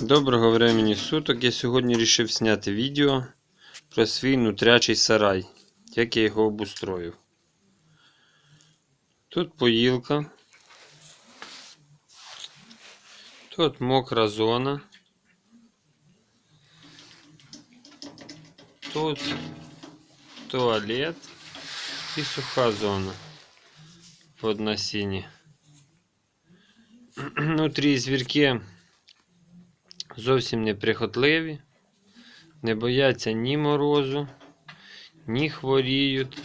Доброго времени суток. Я сьогодні вирішив зняти відео про свій нутрячий сарай, як я його обустроїв. Тут поїлка. Тут мокра зона. Тут туалет і суха зона під насіння. Внутрі звірки зовсім неприхотливі, не бояться ні морозу, ні хворіють.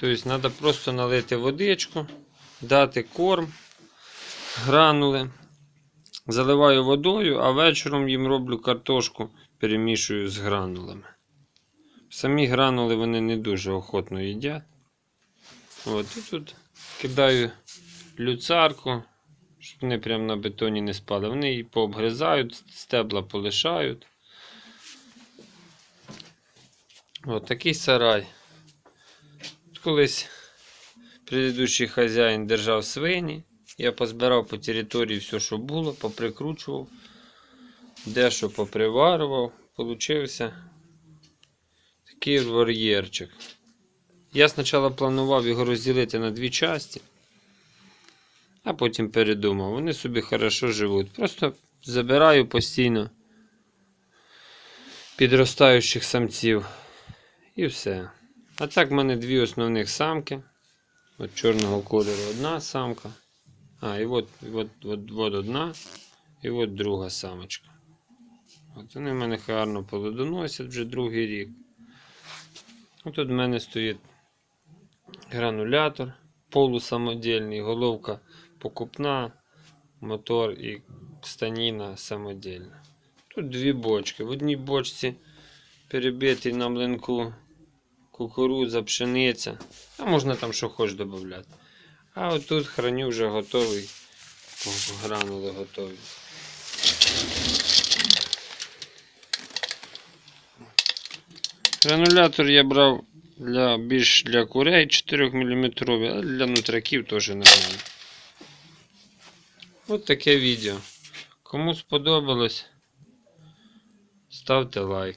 Тобто треба просто налити водичку, дати корм, гранули. Заливаю водою, а вечором їм роблю картошку, перемішую з гранулами. Самі гранули вони не дуже охотно їдять. От, і тут кидаю люцарку, щоб вони прямо на бетоні не спали. Вони її пообгризають, стебла полишають. От такий сарай. Колись предыдущий хазяїн держав свині. Я позбирав по території все, що було, поприкручував, дещо поприварював. Получився такий вольєрчик. Я спочатку планував його розділити на дві частини. А потім передумав. Вони собі хорошо живуть. Просто забираю постійно підростаючих самців. І все. А так в мене дві основних самки. От чорного кольору одна самка. А, і от, от, от, от одна. І от друга самочка. От вони в мене гарно плодоносять вже другий рік. От в мене стоїть гранулятор полусамодільний, головка покупна, мотор і станіна самодільна. Тут дві бочки. В одній бочці перебитий на млинку кукурудза, пшениця. А можна там що хоч додати. А отут храню вже готовий. Гранули готові. Гранулятор я брав для більш для курей 4 мм, а для нутряків теж нормально. От таке відео. Кому сподобалось, ставте лайк.